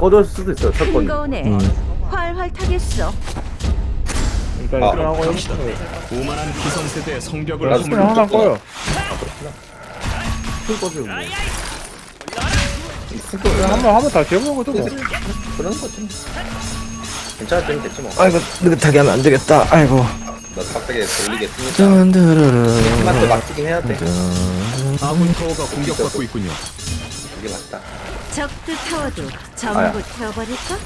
꺼졌을 수도 있어요 첫 번. 싱거우네. 음. 활활 타겠어. 일단 아, 일단 하고요. 오만한 기성세대의 성벽을 하나 꺼요. 술 꺼지고 뭐. 한번 한번 다시 해보는 것도 뭐. 그런 거지. 괜찮아 되면 됐지 뭐. 아이고 느긋하게 하면 안 되겠다. 아이고. 너 갑자기 돌리겠으니까 짠 드르르. 팀한테 맡기긴 해야 돼. 아군 타워가 공격받고 있군요. 이게 맞다. 적도 타워도 아야. 전부 태워버릴까?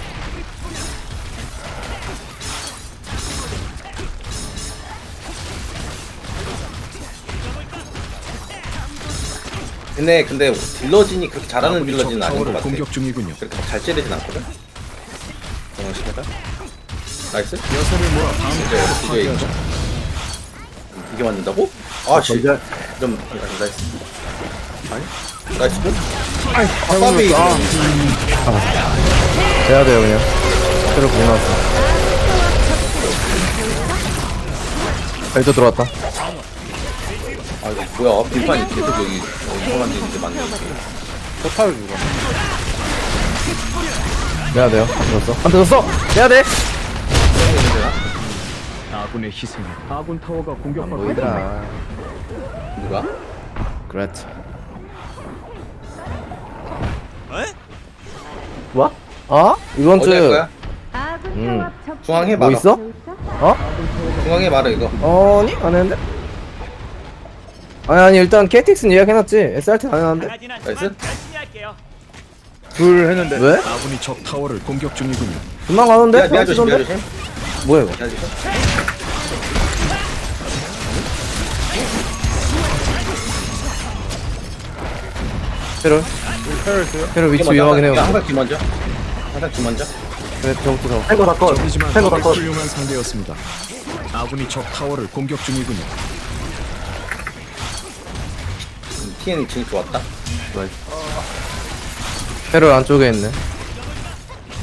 근데 근데 딜러진이 그렇게 잘하는 아군이 적 딜러진은 아닌 것 타워를 같아. 공격 중이군요. 그렇게 막잘 찌르진 않거든. 정원 시켜다. 나이스. 여선을 모아 다음 이제 이제. 이게 맞는다고? 아 씨. 좀 나이스. 아니? 나이스. 아이, 아까비. 해야 돼요 그냥. 새로 보나왔어 엘도 들어왔다. 아 이거 뭐야? 빈판이 계속 여기 이상한 데 있는데 맞네. 포탈을 주고. 해야 돼요. 한 줬어. 한대 줬어. 해야 돼. 아군의 희생에 아군 타워가 공격받고. 보이더라. 누가? 그렇지. 뭐? 어? 이번 어디 할 주 거야? 음. 중앙에 뭐 말아. 있어? 어? 중앙에 말아 이거. 아니 안 했는데. 아니 아니 일단 KTX는 예약해놨지. SRT 안 해놨는데. 나이스. 둘 했는데. 왜? 아군이 적 타워를 공격 중이군요. 금방 가는데? 미아 미아 조심 미아? 조심. 뭐야 이거? 미아 조심. 테러 테러 위치 위험하긴 해요. 항상 뒤 먼저. 항상 뒤 먼저. 그래 저부터 저. 탱거 다 꺼. 적이지만 탱거 다 꺼. 훌륭한 상대였습니다. 아군이 적 타워를 공격 중이군요. TN 지금 좋았다. 테러 안쪽에 있네.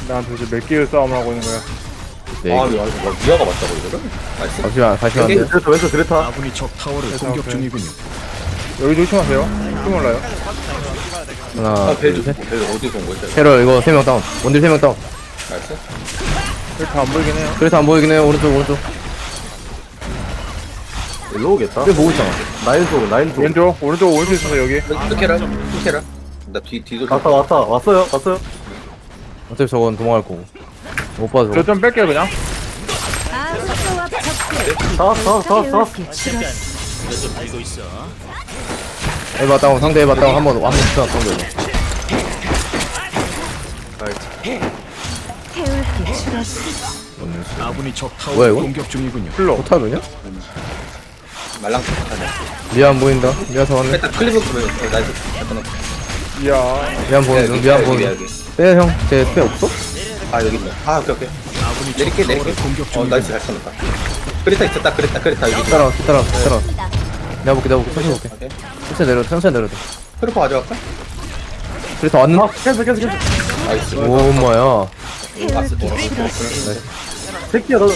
난 도대체 몇 개의 싸움을 하고 있는 거야. 네. 아 이거 뭐 미아가 맞다고 이거를? 나이스. 잠시만 다시 안 돼. 왼쪽 왼쪽 드레타. 아군이 적 타워를 공격. 중이군요. 여기 조심하세요. 좀 올라요. 하나 아벨 둘 좀. 셋. 벨 어디서 온 거야? 테러 이거 세 명 다운. 원딜 세 명 다운. 여기 다안 보이긴 해요. 그래서 안 보이긴 해요. 오른쪽 오른쪽. 일로 오겠다. 여기 보고 있잖아. 나인 쪽 나인 왼쪽, 오른쪽, 오른쪽 있어서 여기. 흑해라. 흑해라. 나 뒤 뒤도. 왔다 왔다 왔어요 왔어요 어차피 저건 도망갈 거고. 못 봐 저거. 저 좀 뺄게요, 그냥. 잡았어 이렇게 줄었어. 에바 다운 상대 에바 다운 한번 한번 붙여. 아군이 적 뭐야, 이거? 공격 중이군요. 플로. 포탑이냐? 말랑 척하네. 미안 보인다. 미안 잡았네. 일단 클리브 나이스. 잠깐만. 이야. 미안 중. 미안 보는 중. 여기. 빼 형. 제빼 없어? 아 여기 있네. 아 오케이 오케이. 아군이 적 내릴게 타워를 내릴게. 공격 어 중이군요. 나이스 잘 쳤다. 그랬다 있었다 그랬다 그랬다 여기. 따라 따라 따라. 내가 볼게 내가 볼게 천천히 볼게. 오케이. 천천히 내려 천천히 내려도. 트루퍼 가져갈까? 그래서 왔는. 아 캔슬 캔슬 캔슬 나이스. 오. 태울 게 줄었어. 새끼야 너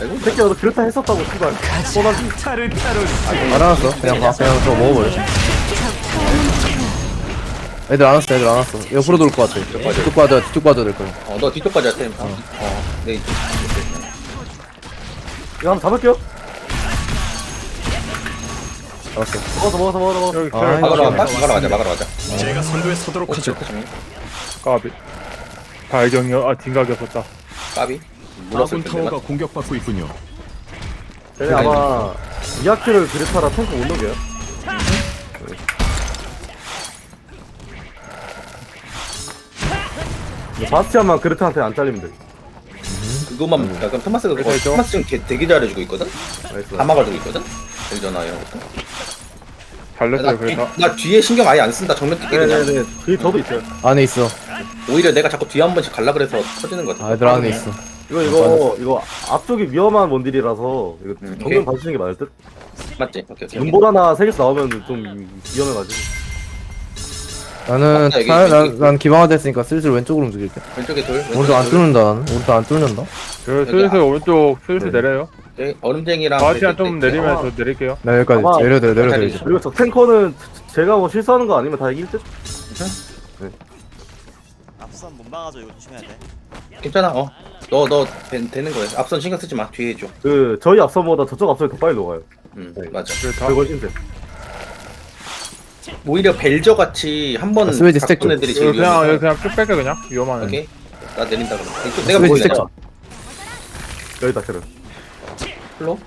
아이고. 새끼야 너 그렇다 했었다고 씨발 뻔하지 알아놨어. 그냥 가. 그냥 저거 먹어버려. 애들 안 왔어. 애들 안 왔어. 옆으로 돌 것 같아. 빠져. 뒤쪽 빠져. 뒤쪽 빠져 될 거야. 어너 뒤쪽까지 할테 어. 어. 네 이쪽. 이거 한번 잡을게요 알았어. 먹어서 먹어서 먹어서 먹어서 여기 아. 막으러 갈까? 막으러 가자 막으러 가자. 제가 선두에 서도록 하죠. 까비. 발경이요. 아, 딩각이었었다. 까비. 물었을 아군 때 타워가 내가. 공격받고 있군요. 쟤네 아마 이아키를 그레타라 탱크 못 녹여요 이거 바스티안만 그레타한테 안 잘리면 돼 그것만 약간 토마스가 그거 토마스 지금 개- 되게 잘해주고 있거든. 나이스 다 막아주고 있거든. 것도. 잘 나, 냈어요, 뒤, 그래서. 나 뒤에 신경 아예 안 쓴다. 정면 뛰게 그냥. 네네네 그게 저도 있어요 안에 있어. 오히려 내가 자꾸 뒤에 한 번씩 갈라 그래서 터지는 것 같아. 아, 애들 안에 있어. 이거 이거 이거 앞쪽이 위험한 원딜이라서 이거 음, 오케이. 정면 봐주시는 게 맞을 듯 맞지? 오케이 오케이. 눈볼 하나 세 개씩 나오면 좀 위험해가지고 나는 맞다, 여기, 차, 여기. 난, 난 기방화 됐으니까 슬슬 왼쪽으로 움직일게. 왼쪽에 돌. 오른쪽 안 뚫는다. 나는. 오른쪽 안 뚫는다. 저 슬슬 오른쪽 슬슬 네. 내려요. 네, 얼음쟁이랑. 바티안 그- 좀 그- 내리면 아. 저 내릴게요. 나 여기까지 아마- 내려도 돼, 내려도 돼. 그리고 저 탱커는 제가 뭐 실수하는 거 아니면 다 이길 듯? 앞선 못 막아줘 이거 조심해야 돼. 괜찮아 어너 너 되는 거야 앞선 신경 쓰지 마 뒤에 해줘 그 저희 앞선보다 저쪽 앞선이 더 빨리 녹아요. 응 네. 맞아 그래 다 그거 신세. 오히려 벨저 같이 한번 아, 스웨지 스택 좀. 애들이 이거 제일 그냥 위험해 그냥 쭉 뺄게 그냥 위험하네 오케이 나 내린다 그럼 이쪽 내가 스웨지 보고 스택 좀. 여기다 캐를. 플로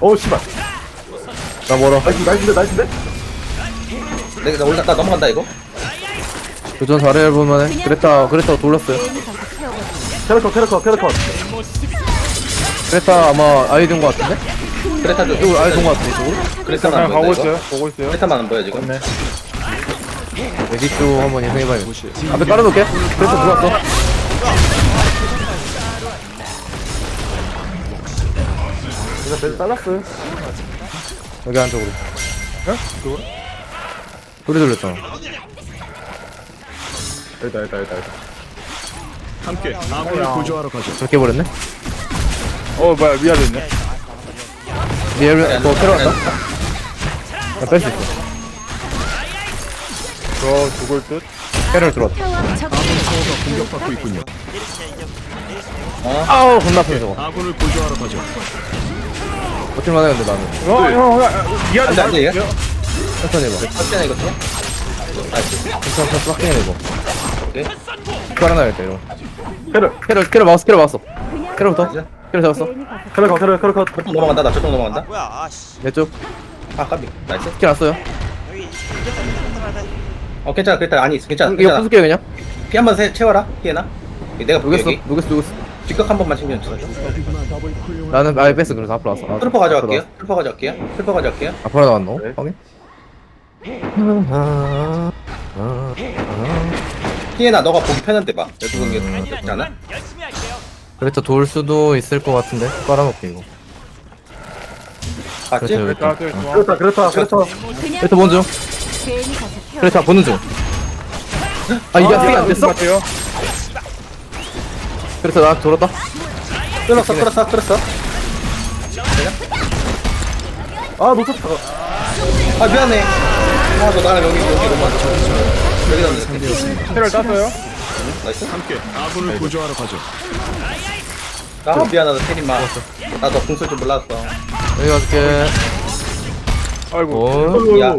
어 씨발. 나 멀어 나이스 나이스인데 나이스인데? 내가 나 올라 나 넘어간다 이거. 도전 잘해 볼만해. 그랬다 그랬다 돌렸어요. 캐릭터 캐릭터 캐릭터. 그랬다 아마 아이든 것 같은데? 그레타 줘 이쪽으로 아이든 것 같은데 이쪽으로? 그레타만 그냥 안 가고 이거? 있어요. 보고 있어요. 그레타만 안 보여 지금 여기 쪽 한번 예상해봐야겠다 앞에 깔아놓을게. 그래서 들어왔어 그냥 벨 잘랐어요. 여기 안쪽으로 에? 그거? 소리 들렸잖아 여기다 여기다 여기다. 여기다. 함께 아군을 구조하러 가죠. 저렇게 해버렸네? 어 뭐야 미아도 있네 미엘 너 캐러 왔다? 나뺄수 있어 저 죽을 듯 캐럴 들어왔다 적들 타워가 공격받고 있군요. 아우 겁나 아프네 저거 아군을 구조하러 가죠. 버틸만 해 근데 나는. 어, 형, 형, 미아도 안 돼, 안 돼, 말고- 천천히 해봐. 이거 또? 나이스 천천히 천천히 빡 해봐. 오케이 캐럴 하나야겠다 이거. 캐를 캐럴 캐럴 막았어 캐럴 막았어. 캐럴부터 캐럴 잡았어. 가서 캐릭터 캐릭터 캐릭터. 저쪽 넘어간다 나 저쪽 아 넘어간다. 뭐야 아씨. 내 쪽. 아 까비. 나이스. 캐 났어요. 여기 이겼다 이겼다. 돼. 어 괜찮아 그레타 아니 있어 괜찮아 이거 괜찮아. 부술게 그냥? 피 한 번 채워라 피해나? 내가 볼게 여기. 누겠어 누겠어 뒷각 한 번만 챙겨줘 나는 아예 뺐어 그래서 앞으로 왔어 아, 트루퍼 가져갈게요 트루퍼 가져갈게요 트루퍼 가져갈게요 앞으로 나왔노? 네. 확인 피해나 너가 보기 편한데 봐게 낫지 않아? 그래서 돌 수도 있을 것 같은데 깔아놓게 이거 봤지? 그렇죠. 저 중앙 그렇다 그렇다 그렇다. 그냥 그래서 먼저 괜히 가서 태워 그래서 보는 중아 이게 아, 어떻게 안 됐어? 그래서 나 돌았다. 끌었어 끌었어 끌었어. 아 놓쳤다. 아 미안해. 아너 나랑 여기 여기 너무 여기다 넣을게. 테를 땄어요? 나이스. 함께. 아군을 구조하러 가죠. 아 미안하다 테리마. 나도 공쓸 줄 몰랐어. 여기 갈게. 아이고. 오 야.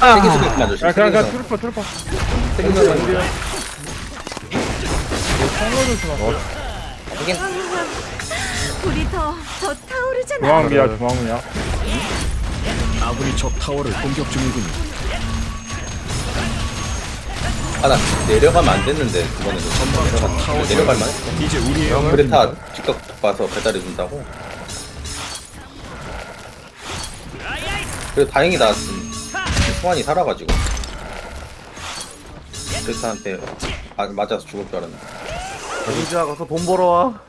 아. 세개 수도 있구만 조심 야 그냥 그냥 트루퍼 트루퍼. 수 도 불이 더, 더 타오르잖아 중앙 미아 중앙 미아 아군이 적 타워를 공격 중이군요. 아나 내려가면 안 됐는데 그번에도 내려가 내려갈 만 했어 이제 우리의 그레타 직접 봐서 배달해 준다고. 그래 다행이다 소환이 살아가지고. 그레타한테 아, 맞아서 죽을 줄 알았네 민지야 가서 돈 벌어와.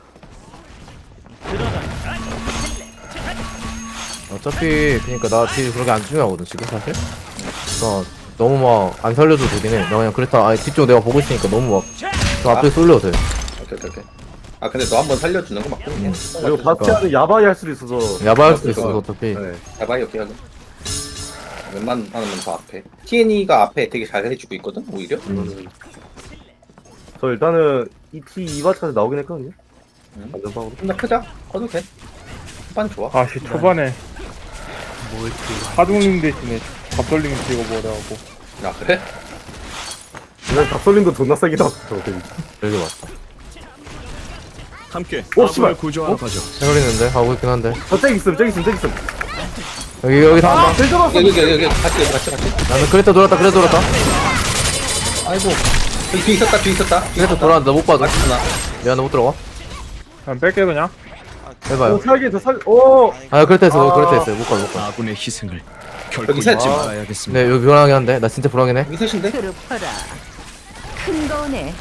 어차피 그니까 나 뒤 그렇게 안 중요하거든 지금 사실. 그니까 너무 막 안 살려줘도 되긴 해나 그냥 그랬다. 아니 뒤쪽 내가 보고 있으니까 너무 막저 앞에 쏠려도 돼 오케이 오케이 오케이. 아 근데 너 한번 살려주는 거 맞긴 해 그리고 바티아는 야바이 할 수도 있어서. 야바할 수도 있어 어차피. 네. 야바이 오케이 하긴 웬만하면 더 앞에. TNE가 앞에 되게 잘 해주고 있거든 오히려? 저 일단은 ET 2바까지 나오긴 했거든요. 음. 안전빵으로. 좀 더 크자 커도 돼 후반 좋아 아씨 초반에 하둥링 대신에 갑돌링 찍어버려하고 아 그래? 그냥 닭솔림도 존나 세긴 하고. 여기 왔다 함께 오, 아군을 씨발. 구조하러 가죠. 해버리는데 하고 있긴 한데 저잭 있음 잭 있음 잭 있음. 여기 여기 다아 한다 벨 잡았어. 여기 여기 여기 같이 여기 같이 같이 나는 그랬다 돌았다 그래 돌았다 아이고 여기 뒤에 있었다 뒤에 있었다 뒤에 그랬다 있었다 돌았는데 못 봐줘 맞구나 미안해 못 들어가 그냥 뺄게 그냥 해봐요 오 살게 저 살. 오. 아 그랬다 했어 아. 그랬다 했어 못 가 못 가 아군의 희생을 결코 여기 셋 잊지 지금. 네 여기 불안하긴 한데 나 진짜 불안하긴 해 여기 셋인데? 그룹하라 큰 거네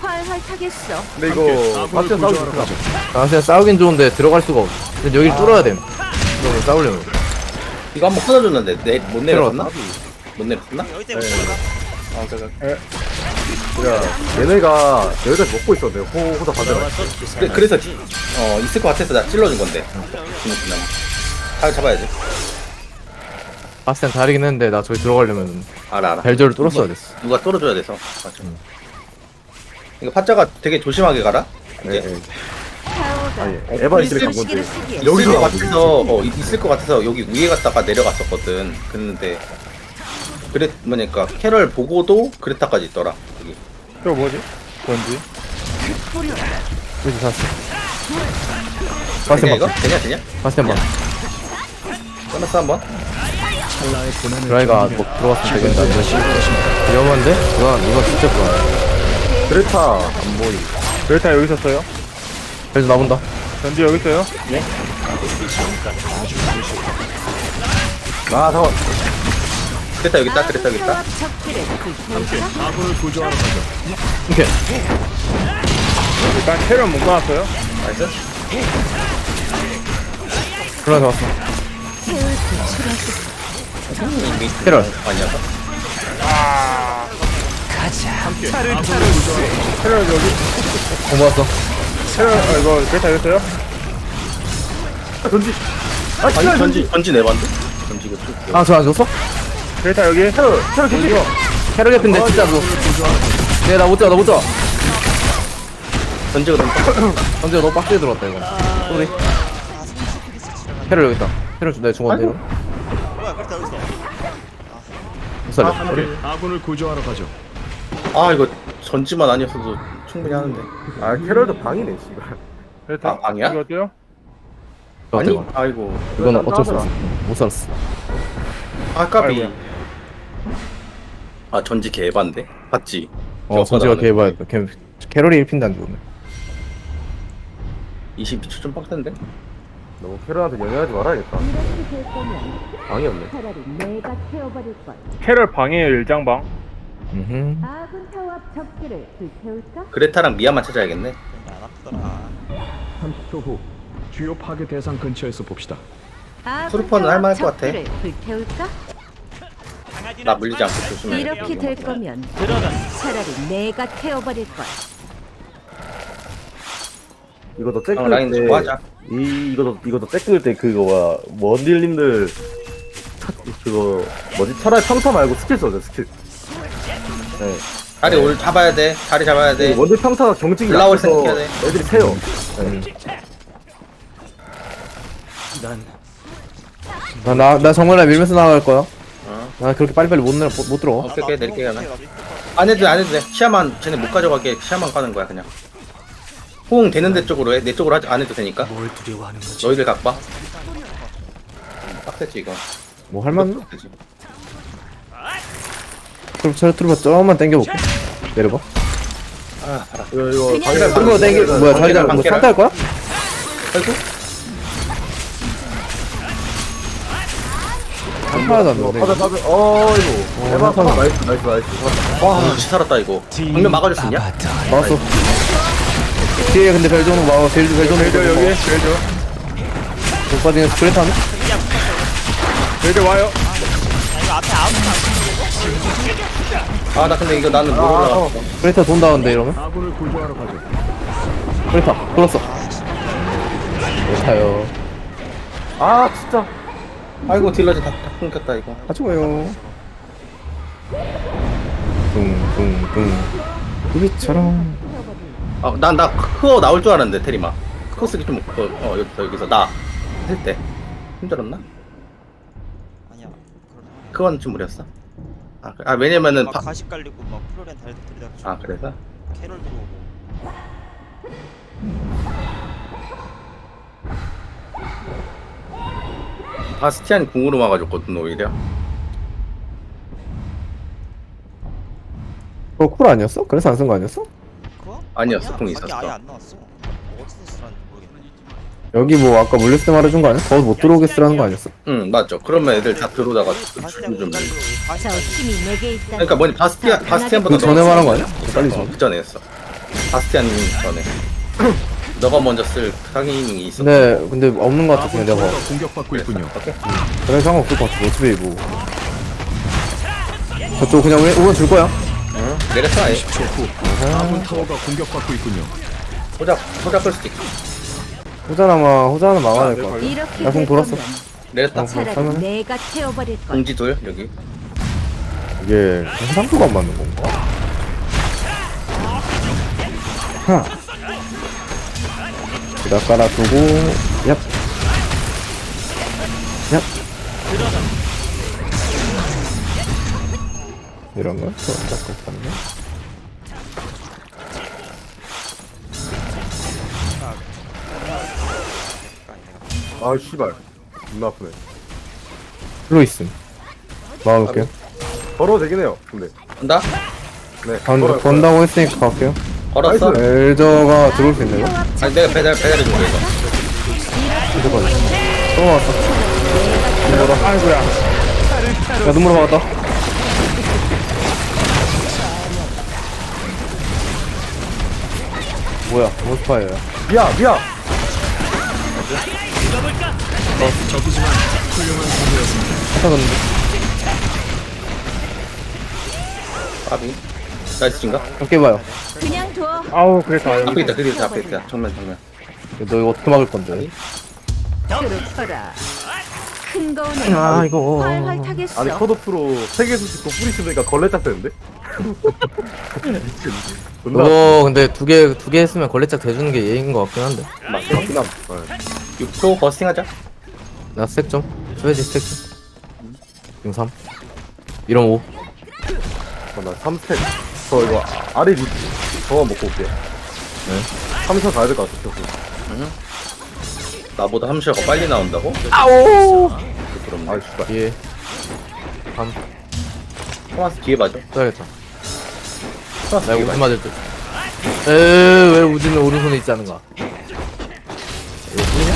활활 타겠어 근데 이거 구조하러 있어. 가죠. 나 그냥 싸우긴 좋은데 들어갈 수가 없어 근데 여기를 뚫어야 됨 이거 싸우려면 이거 한번 끊어줬는데 내, 못 내려갔나? 못 내려갔나? 여기 때문에. 아 오케이 오케이. 야 얘네가 여기까지 먹고 있었네. 호 호자 반대로. 그래, 그래서 어 있을 것 같아서 나 찔러준 건데. 중국이나. 잘 잡아야지. 봤을 땐 다르긴 했는데 나 저기 들어가려면 알아 알아. 벨저를 뚫었어야 됐어. 누가 뚫어줘야 돼서. 맞아. 이거 파자가 되게 조심하게 가라? 예, 이제? 예. 타워가 아니 에바 있을 간 건데. 있을 것 같아서 어 있- 있을 것 같아서 여기 위에 갔다가 내려갔었거든. 그랬는데 그랬 뭐니까 캐럴 보고도 그레타까지 있더라 여기 저거 뭐지? 뭔지? 그래서 샀어 되냐 봤을 이거? 봐 되냐 되냐? 봤을 봐 끝났어 한번? 드라이가 뭐 들어갔으면 되겠다 이거 위험한데? 그건 이건 진짜 그거 그레타 안 보이 벨타 여기 있었어요? 그래서 나본다 전지 여기 있어요? 아 잠깐 그레타 여기 있다 그레타 여기 있다 불태울까? 아군을 구조하러. 오케이 일단 캐럴 묶어놨어요? 나이스 그래 잡았어 이미 캐럴 아니야 캐럴 여기? 고마웠어 캐럴 아 이거 여기 있어요? 전지 아 아니 진짜 전지 전지 전지 내봤는데? 전지 이거 쭉아 저안 줬어? 벨타 여기? 캐럴 캐럴 전지 캐럴 개핀데 진짜 너 네, 나못 잡아 나못 잡아 전지가 너무 빡- 언제 너 빡세게 들어왔다 이거. 쏘리. 캐럴 여기 있다. 캐럴 내 이거 뭐야 그렇다 여기 있어 못 살려. 아군을 구조하러 가죠. 아 이거 전지만 아니었어도 충분히 하는데. 아 캐럴도 방이네 씨발. 벨타 아, 방이야? 여기 어때요? 아니 이거 아이고. 이건 어쩔 수 없어. 못 살았어. 아까비 아이고야. 아 전지 개반데 봤지? 어 전지가 걔 캐럴이 1핀도 안 죽었네 22초 좀 빡센데? 너무 캐럴한테 연연하지 말아야겠다 이렇게 될 거면 방이 없네 차라리 내가 태워버릴 걸. 캐럴 방이에요 일장방 음흠 아군 타워 앞 적기를 불태울까? 그레타랑 미아만 찾아야겠네 안 아프더라 30초 후 주요 파괴 대상 근처에서 봅시다. 아군 트루퍼는 타워 할만할 앞것 같아. 적기를 불태울까? 나 물리지 않고 조심해 이렇게 될 거면 차라리 내가 태워버릴 걸. 이거 너형 잭끊을 라인 때뭐 하자. 이 이거 너 이거 너 잭끊을 때 그거 뭐야 원딜님들 차- 그거 뭐지? 차라리 평타 말고 스킬 써줘 스킬. 네. 다리 올 잡아야 돼. 다리 잡아야 돼. 원딜 평타가 경직이 올라올 약해서 생각해야 돼. 애들이 세요. 나, 나, 나 정말 나 밀면서 나갈 거야. 어. 나 그렇게 빨리빨리 못, 내려, 못, 못 들어가? 오케이 오케이 내릴게 그냥 안 해도 돼, 안 해도 돼. 시야만 쟤네 못 가져가게 시야만 가는 거야 그냥. 호응 되는 데 쪽으로 해 내 쪽으로 하지 안 해도 되니까. 뭘 두려워하는 거지? 너희들 각봐. 빡세지 이거. 뭐 할만 빡세지. 그럼 저 트루바 조금만 당겨볼게. 내려봐. 아 봐라 이거 이거 그냥 당겨 뭐야 자기 잘뭐 방패라. 상태 할 거야? 아이고 상파하다 안 맞아 돼. 맞아. 어 이거. 어, 대박. 괜찮아. 나이스 나이스 나이스. 와 진짜 살았다 이거. 방면 막아줄 수 있냐? 막았어. 뒤에 근데 벨조는 막아 벨조는 벨저 여기 벨저 못 빠지는 스프레트 하네? 벨저 와요. 이거 앞에 아무도 아나 근데 이거 나는 못 아, 어. 스프레트 돈다운데 이러면? 아군을 구조하러 가죠. 스프레트 돌았어. 못 타요. 아 진짜 아이고 딜러지 다, 다 끊겼다 이거. 하지 마요. 둥둥둥. 우리처럼 아 난나 크어 나올 줄 알았는데 테리마. 크어 쓰기 좀 어, 어 여기서 여기서. 나 할 때. 힘들었나? 아니야 그러다 좀 무리였어. 아. 아 왜냐면은 막 바... 가시 깔리고 막 플로렌 다리 들이다가 아 그래서? 캐럴 들어오고 바스티안이 궁으로 막아줬거든 오히려 그거 쿨 아니었어? 그래서 안 쓴 거 아니었어? 그거? 아니었어, 아니야, 궁이 각이 있었어. 아예 안 나왔어 어디서 쓰라는지 모르겠네 여기 뭐 아까 물렸을 때 말해준 거 아니야? 더 못 들어오게 쓰라는 거 아니었어? 응 맞죠 그러면 애들 다 들어오다가 바스티안 좀저 힘이 내게 있다. 그러니까 뭐니 바스티안 바스티안보다 그 전에 말한 거 아니야? 빨리 어, 줘그 전에 했어 바스티안 전에 너가 먼저 쓸 타이밍이 있었어 근데 근데 없는 거 같아 아군 내가 타워가 공격받고 있군요. 오케이 그래 상관없을 것 같아 어차피 뭐 저쪽 그냥 왜 오면 줄 거야 응 내렸어 아예 10초 후 아군 타워가 공격받고 있군요. 소작 소작 끌 수도 있고 호자나마 호자는 막아야 될 것 같아 이렇게 야, 공 될 돌았어. 거면 내렸다. 차라리 그러면은- 내가 태워버릴 걸. 공지 둘 여기. 이게 상도가 안 맞는 건가? 하. 여 기다 깔아두고 얍. 얍. 이런 거? 또 닦을 건데? 아 씨발 존나 아프네 일로 있음. 막아놓을게요. 걸어도 되긴 해요 근데 간다. 네 건, 걸어요, 건다고 했으니까 갈게요. 걸었어. 엘저가 들어올 수 있네요. 아니 내가 배달 배달해 줄게 이거. 잠깐만. 또 왔어. 아이고야. 야, 눈물 막았다. 뭐야. 걸어요. 미야 미야. 하타근데. 까비. 나이스 진가? 함께 봐요. 그냥 둬. 아우 그래서 여기 앞에 있다. 그리 있다. 앞에 있다. 정면 정면. 너 이거 어떻게 막을 건데? 그렇더라. 큰 거는 아, 이거. 활활 타겠어. 아니 컷오프로 세개 수씩 또 뿌리 쓰니까 걸레짝 되는데? 미친 존나 그거 근데 두 개, 두 개 했으면 걸레짝 대주는 게 예의인 것 같긴 한데. 맞긴 함 네. 6초 버스팅 하자. 나 스택 좀. 스웨지 스택 좀. 0 3. 이런 5. 어, 나 3스택 저 이거 아- 아래 밑 저거 먹고 올게요 네. 3선 가야 될 것 같아 저거 나보다 함시가 빨리 나온다고? 아오! 그럼 아 씨발 뒤에. 3. 토마스 뒤에 봐줘. 써야겠다. 토마스 나 이거 맞을 듯. 에왜 우지는 오른손에 있지 않은가? 이거 뿌리냐?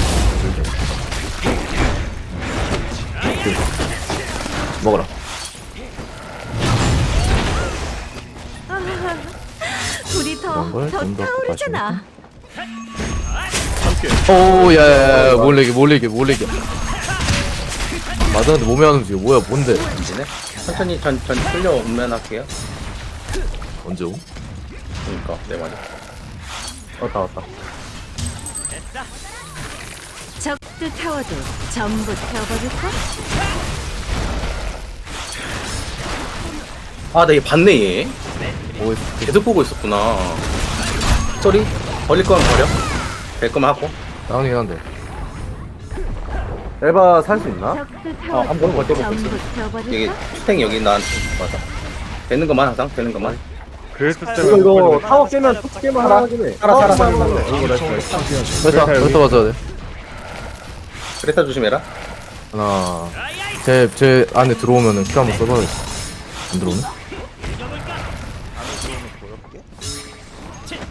오케이. 먹어라. 걸 더 좀더 타오르잖아. 오, 야, 야, 야, 몰래기, 몰래기, 몰래기. 맞았는데 몸에 안 움직여. 뭐야, 뭔데? 이제네. 천천히 전 전 끌려 오면 할게요. 언제 오? 그러니까 네 맞아. 왔다 왔다 적들 타워도 전부 태워버릴까? 아, 나 얘 봤네 얘. 뭐 했어? 계속 보고 있었구나. 쏘리 버릴 거면 버려. 될 거면 하고. 다운이긴 한데. 에바 살 수 있나? 어, 한번 있어. 여기 태워버릴까? 스탱 여기 나한테 맞아. 되는 것만 항상 되는 것만. 그랬을 이거 타워 깨면 툭 깨면 하나 하긴 해 살아, 살아, 살아, 그랬다, 여기. 그랬다 맞아야 돼. 그레타 조심해라. 하나. 제, 제 안에 들어오면은 큐 한번 써봐야겠다. 안 들어오네?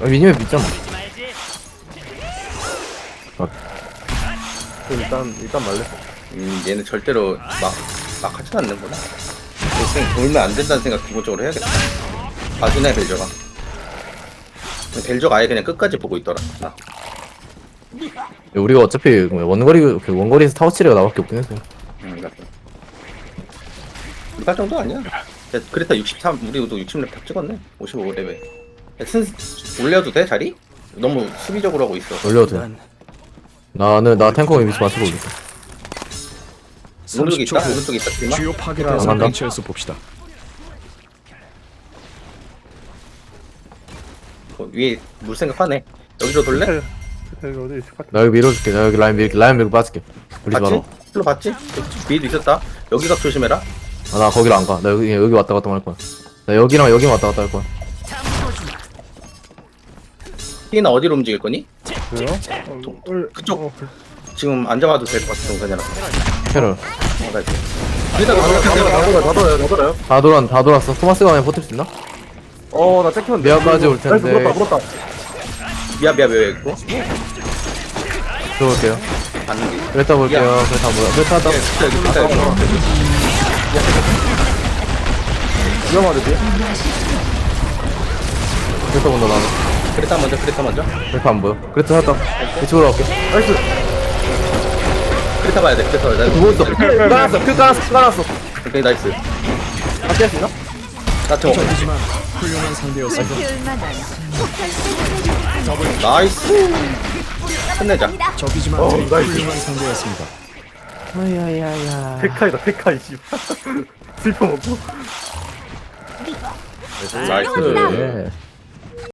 아, 미니맵 있잖아. 일단 일단 말렸어 음, 얘는 절대로 막, 막 하진 않는구나. 그냥 돌면 안 된다는 생각 기본적으로 해야겠다. 봐주네, 벨저가. 벨저가 아예 그냥 끝까지 보고 있더라. 나. 야, 우리가 어차피 그 원거리, 그 원거리에서 타워치레가 나밖에 없긴 해서. 음, 맞다. 이할 정도 아니야? 야, 그레타 63, 우리도 60렙 다 찍었네. 55레벨. 야, 쓴, 올려도 돼, 자리? 너무 수비적으로 하고 있어. 올려도 돼. 나는, 나 탱커 위치 맞추고 올릴게. 오른쪽에 30초 있다? 후 오른쪽에 있다? 주요 파괴 안 대상 간다. 근처에서 봅시다. 어, 위에 물 생각하네. 여기로 돌래? 여기 어디 있을 것 같아. 나 여기 밀어줄게. 나 여기 라인 밀게. 라인 밀고 빠질게. 우리 봤지? 바로. 일로 봤지? 위에도 있었다. 여기 각 조심해라. 아, 나 거기로 안 가. 나 여기, 여기 왔다 갔다 할 거야. 나 여기랑 여기만 왔다 갔다 할 거야. 피나 어디로 움직일 거니? 그래요? 어, 어, 그쪽. 어, 그- 지금 안 잡아도 될 것 같은 그냥. 캐럴. 일단 다 돌아요 다 돌아요 다 돌아요 다 돌았, 다 돌았어. 토마스가 안에 버틸 수 있나? 어 나 잭키면 미아까지 올 텐데. 물었다 물었다 미아 미아 왜 있고? 게. 그랬다 볼게요. 그랬다 뭐야. 그랬다 하다. 진짜 여기 진짜 여기. 위험하대 그랬다 본다 나는. 그레타 먼저 그레타 먼저. 그랬다 안 보여. 그랬다 하다. 이쪽으로 갈게. 나이스 그레타 봐야 돼. 그레타 봐야 돼. 큐 깔았어. 큐 깔았어. 큐 깔았어. 오케이 나이스. 할수 있나? 나 저거. 적이지만 훌륭한 상대였습니다. 불만한 나이스. 끝내자. 적이지만 어, 나이스. 훌륭한 상대였습니다. 아야야야. 페카이다 페카이 씨 슬퍼 먹고 나이스 네.